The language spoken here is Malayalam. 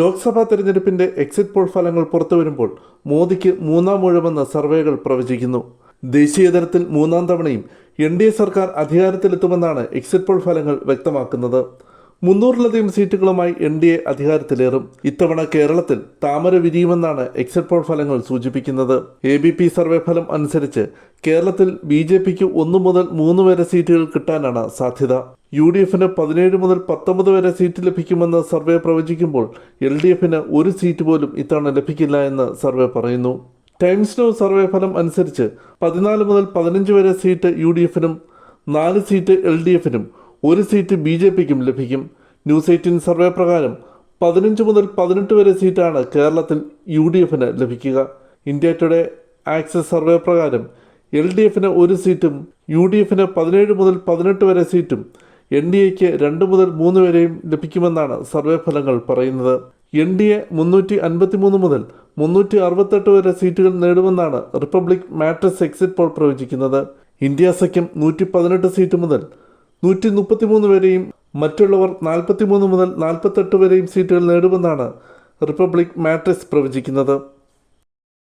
ലോക്സഭാ തെരഞ്ഞെടുപ്പിന്റെ എക്സിറ്റ് പോൾ ഫലങ്ങൾ പുറത്തുവരുമ്പോൾ മോദിക്ക് മൂന്നാം ഊഴമെന്ന് സർവേകൾ പ്രവചിക്കുന്നു. ദേശീയ തലത്തിൽ മൂന്നാം തവണയും എൻ ഡി എ സർക്കാർ അധികാരത്തിലെത്തുമെന്നാണ് എക്സിറ്റ് പോൾ ഫലങ്ങൾ വ്യക്തമാക്കുന്നത്. മുന്നൂറിലധികം സീറ്റുകളുമായി എൻ ഡി എ അധികാരത്തിലേറും. ഇത്തവണ കേരളത്തിൽ താമര വിരിയുമെന്നാണ് എക്സിറ്റ് പോൾ ഫലങ്ങൾ സൂചിപ്പിക്കുന്നത്. എ ബി പി സർവേ ഫലം അനുസരിച്ച് കേരളത്തിൽ ബി ജെ പിക്ക് ഒന്നു മുതൽ മൂന്ന് വരെ സീറ്റുകൾ കിട്ടാനാണ് സാധ്യത. യു ഡി എഫിന് പതിനേഴ് മുതൽ പത്തൊമ്പത് വരെ സീറ്റ് ലഭിക്കുമെന്ന് സർവേ പ്രവചിക്കുമ്പോൾ എൽ ഡി എഫിന് ഒരു സീറ്റ് പോലും ഇത്തവണ ലഭിക്കില്ല എന്ന് സർവേ പറയുന്നു. ടൈംസ് ന്യൂ സർവേ ഫലം അനുസരിച്ച് പതിനാല് മുതൽ പതിനഞ്ച് വരെ സീറ്റ് യു ഡി എഫിനും നാല് സീറ്റ് എൽ ഡി എഫിനും ഒരു സീറ്റ് ബി ജെ പിക്കും ലഭിക്കും. ന്യൂസ് എയ്റ്റീൻ സർവേ പ്രകാരം പതിനഞ്ച് മുതൽ പതിനെട്ട് വരെ സീറ്റാണ് കേരളത്തിൽ യു ഡി എഫിന് ലഭിക്കുക. ഇന്ത്യ ടുഡേ ആക്സസ് സർവേ പ്രകാരം എൽ ഡി എഫിന് ഒരു സീറ്റും യു ഡി എഫിന് പതിനേഴ് മുതൽ പതിനെട്ട് വരെ സീറ്റും എൻ ഡി എക്ക് രണ്ട് മുതൽ മൂന്ന് വരെയും ലഭിക്കുമെന്നാണ് സർവേ ഫലങ്ങൾ പറയുന്നത്. എൻ ഡി എ മുന്നൂറ്റി അൻപത്തിമൂന്ന് മുതൽ മുന്നൂറ്റി അറുപത്തെട്ട് വരെ സീറ്റുകൾ നേടുമെന്നാണ് റിപ്പബ്ലിക് മാട്രിക്സ് എക്സിറ്റ് പോൾ പ്രവചിക്കുന്നത്. ഇന്ത്യ സഖ്യം നൂറ്റി പതിനെട്ട് സീറ്റ് മുതൽ നൂറ്റി മുപ്പത്തിമൂന്ന് വരെയും മറ്റുള്ളവർ നാൽപ്പത്തിമൂന്ന് മുതൽ നാൽപ്പത്തെട്ട് വരെയും സീറ്റുകൾ നേടുമെന്നാണ് റിപ്പബ്ലിക് മാട്രിക്സ് പ്രവചിക്കുന്നത്.